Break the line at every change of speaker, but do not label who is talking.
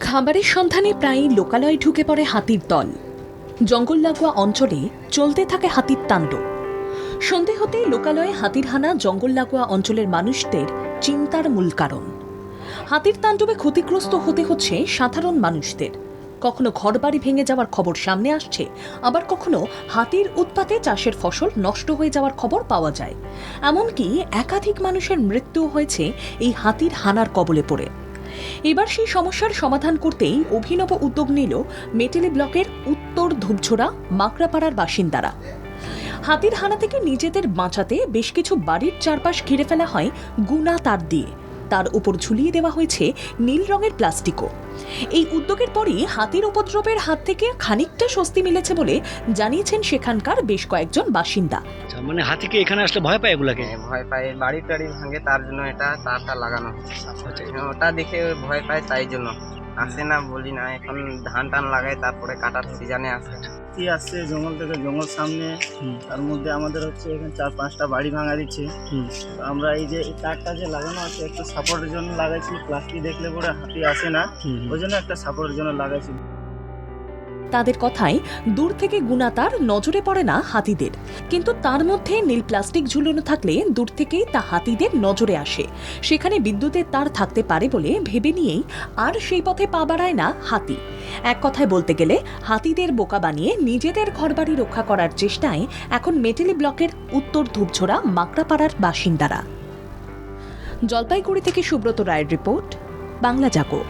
খাবারের সন্ধানে প্রায়ই লোকালয়ে ঢুকে পড়ে হাতির দল। জঙ্গল লাগোয়া অঞ্চলে চলতে থাকে হাতির তাণ্ডব। সন্ধে হতে লোকালয়ে হাতির হানা জঙ্গল লাগোয়া অঞ্চলের মানুষদের চিন্তার মূল কারণ। হাতির তাণ্ডবে ক্ষতিগ্রস্ত হতে হচ্ছে সাধারণ মানুষদের। কখনো ঘরবাড়ি ভেঙে যাওয়ার খবর সামনে আসছে, আবার কখনো হাতির উৎপাতে চাষের ফসল নষ্ট হয়ে যাওয়ার খবর পাওয়া যায়। এমনকি একাধিক মানুষের মৃত্যু হয়েছে এই হাতির হানার কবলে পড়ে। এবার সেই সমস্যার সমাধান করতেই অভিনব উদ্যোগ নিল মেটেলি ব্লকের উত্তর ধূপঝোড়া, মাকড়াপাড়ার বাসিন্দারা। হাতির হানা থেকে নিজেদের বাঁচাতে বেশ কিছু বাড়ির চারপাশ ঘিরে ফেলা হয় গুনা তার দিয়ে। তার উপর ঝুলিয়ে দেওয়া হয়েছে নীল রঙের প্লাস্টিকও। এই উদ্যোগের পরই হাতির উপদ্রবের হাত থেকে খানিকটা স্বস্তি মিলেছে বলে জানিয়েছেন সেখানকার বেশ কয়েকজন বাসিন্দা।
আচ্ছা মানে হাতিকে এখানে আসলে ভয় পায় এগুলাকে?
হ্যাঁ, ভয় পায়। বাড়ি টাড়ি ভাঙে তার জন্য এটা তারটা লাগানো।
আচ্ছা,
হ্যাঁ, ওটা দেখে ভয় পায় তাই জন্য। আসে না বলি না এখন ধান টান লাগাই তারপরে কাটার সিজনে আসে
কি আসছে জঙ্গল থেকে জঙ্গল সামনে। তার মধ্যে আমাদের হচ্ছে এখানে চার পাঁচটা বাড়ি ভাঙা দিচ্ছে। আমরা এই যে এই তারটা যে লাগানো আছে একটু সাপোর্টের জন্য লাগাইছি। প্লাস্টিক দেখলে পরে হাতি আসে না। ওই জন্য একটা সাপোর্টের জন্য লাগাইছি।
তাদের কথায় দূর থেকে গুনা তার নজরে পড়ে না হাতিদের। কিন্তু তার মধ্যে নীল প্লাস্টিক ঝুলানো থাকলে দূর থেকেই তা হাতিদের নজরে আসে। সেখানে বিদ্যুতের তার থাকতে পারে বলে ভেবে নিয়েই আর সেই পথে পা বাড়ায় না হাতি। এক কথায় বলতে গেলে, হাতিদের বোকা বানিয়ে নিজেদের ঘরবাড়ি রক্ষা করার চেষ্টায় এখন মেটেলি ব্লকের উত্তর ধূপঝোড়া মাকড়াপাড়ার বাসিন্দারা। জলপাইগুড়ি থেকে সুব্রত রায়ের রিপোর্ট, বাংলা জাগো।